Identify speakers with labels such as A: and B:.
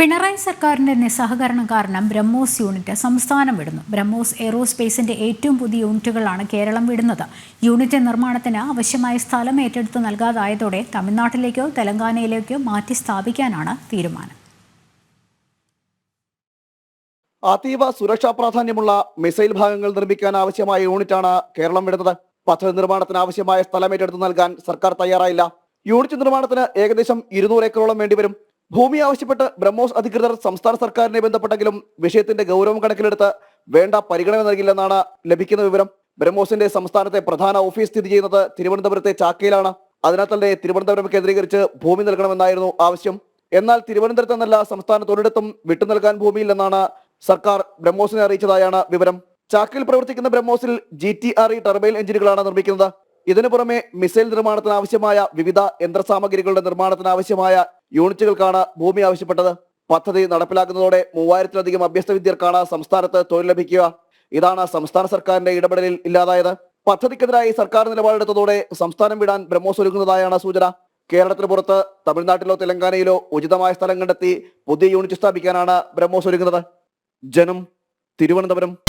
A: പിണറായി സർക്കാരിന്റെ നിസ്സഹകരണം കാരണം ബ്രഹ്മോസ് യൂണിറ്റ് സംസ്ഥാനം വിടുന്നു. ബ്രഹ്മോസ് എയ്റോസ്പേസിന്റെ ഏറ്റവും പുതിയ യൂണിറ്റുകളാണ് കേരളം വിടുന്നത്. യൂണിറ്റ് നിർമ്മാണത്തിന് ആവശ്യമായ സ്ഥലം ഏറ്റെടുത്ത് നൽകാതായതോടെ തമിഴ്നാട്ടിലേക്കോ തെലങ്കാനയിലേക്കോ മാറ്റി സ്ഥാപിക്കാനാണ് തീരുമാനം.
B: അതീവ സുരക്ഷാ പ്രാധാന്യമുള്ള മിസൈൽ ഭാഗങ്ങൾ നിർമ്മിക്കാൻ ആവശ്യമായ യൂണിറ്റാണ് കേരളം വിടുന്നത്. പദ്ധതി നിർമ്മാണത്തിന് ആവശ്യമായ സ്ഥലം ഏറ്റെടുത്ത് നൽകാൻ സർക്കാർ തയ്യാറായില്ല. യൂണിറ്റ് നിർമ്മാണത്തിന് ഏകദേശം ഇരുന്നൂറ് ഏക്കറോളം വേണ്ടിവരും. ഭൂമി ആവശ്യപ്പെട്ട് ബ്രഹ്മോസ് അധികൃതർ സംസ്ഥാന സർക്കാരിനെ ബന്ധപ്പെട്ടെങ്കിലും വിഷയത്തിന്റെ ഗൗരവം കണക്കിലെടുത്ത് വേണ്ട പരിഗണന നൽകില്ലെന്നാണ് ലഭിക്കുന്ന വിവരം. ബ്രഹ്മോസിന്റെ സംസ്ഥാനത്തെ പ്രധാന ഓഫീസ് സ്ഥിതി ചെയ്യുന്നത് തിരുവനന്തപുരത്തെ ചാക്കയിലാണ്. അതിനാൽ തന്നെ തിരുവനന്തപുരം കേന്ദ്രീകരിച്ച് ഭൂമി നൽകണമെന്നായിരുന്നു ആവശ്യം. എന്നാൽ തിരുവനന്തപുരത്ത് നിന്നല്ല സംസ്ഥാനത്ത് ഒരിടത്തും വിട്ടു നൽകാൻ ഭൂമിയില്ലെന്നാണ് സർക്കാർ ബ്രഹ്മോസിനെ അറിയിച്ചതായാണ് വിവരം. ചാക്കിൽ പ്രവർത്തിക്കുന്ന ബ്രഹ്മോസിൽ G T R E turbine എഞ്ചിനുകളാണ് നിർമ്മിക്കുന്നത്. ഇതിനു പുറമെ മിസൈൽ നിർമ്മാണത്തിന് ആവശ്യമായ വിവിധ യന്ത്രസാമഗ്രികളുടെ നിർമ്മാണത്തിന് ആവശ്യമായ യൂണിറ്റുകൾക്കാണ് ഭൂമി ആവശ്യപ്പെട്ടത്. പദ്ധതി നടപ്പിലാക്കുന്നതോടെ മൂവായിരത്തിലധികം അഭ്യസ്ത വിദ്യർക്കാണ് സംസ്ഥാനത്ത് തൊഴിൽ ലഭിക്കുക. ഇതാണ് സംസ്ഥാന സർക്കാരിന്റെ ഇടപെടലിൽ ഇല്ലാതായത്. പദ്ധതിക്കെതിരായി സർക്കാർ നിലപാടെടുത്തതോടെ സംസ്ഥാനം വിടാൻ ബ്രഹ്മോസ് ഒരുങ്ങുന്നതായാണ് സൂചന. കേരളത്തിന് പുറത്ത് തമിഴ്നാട്ടിലോ തെലങ്കാനയിലോ ഉചിതമായ സ്ഥലം കണ്ടെത്തി പുതിയ യൂണിറ്റ് സ്ഥാപിക്കാനാണ് ബ്രഹ്മോസ് ഒരുങ്ങുന്നത് ജനം തിരുവനന്തപുരം